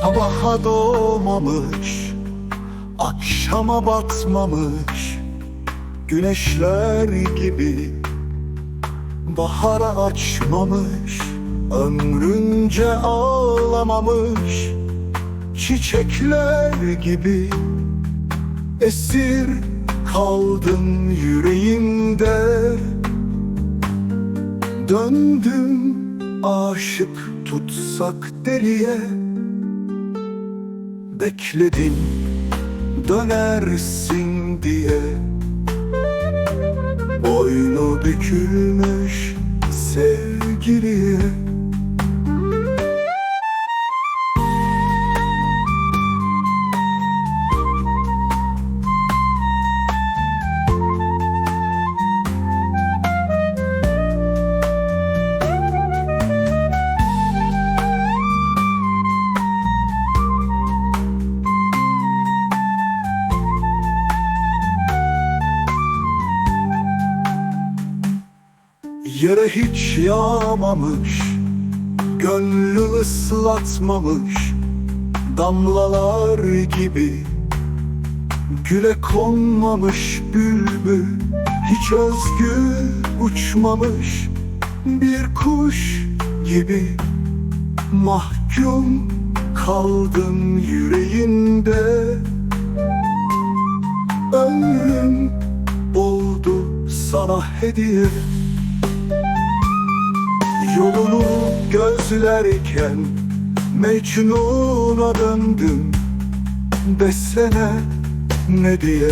Sabaha doğmamış Akşama batmamış Güneşler gibi. Bahara açmamış Ömrünce ağlamamış Çiçekler gibi. Esir kaldım yüreğimde. Döndüm aşık tutsak deliye. Bekledin dönersin diye. Boynu bükülmüş sevgiliye Yere hiç yağmamış Gönlü ıslatmamış Damlalar gibi. Güle konmamış bülbül Hiç özgür uçmamış Bir kuş gibi. Mahkum kaldım yüreğinde Ömrüm oldu sana hediye Yolunu gözlerken Mecnun'a döndüm. Desene ne diye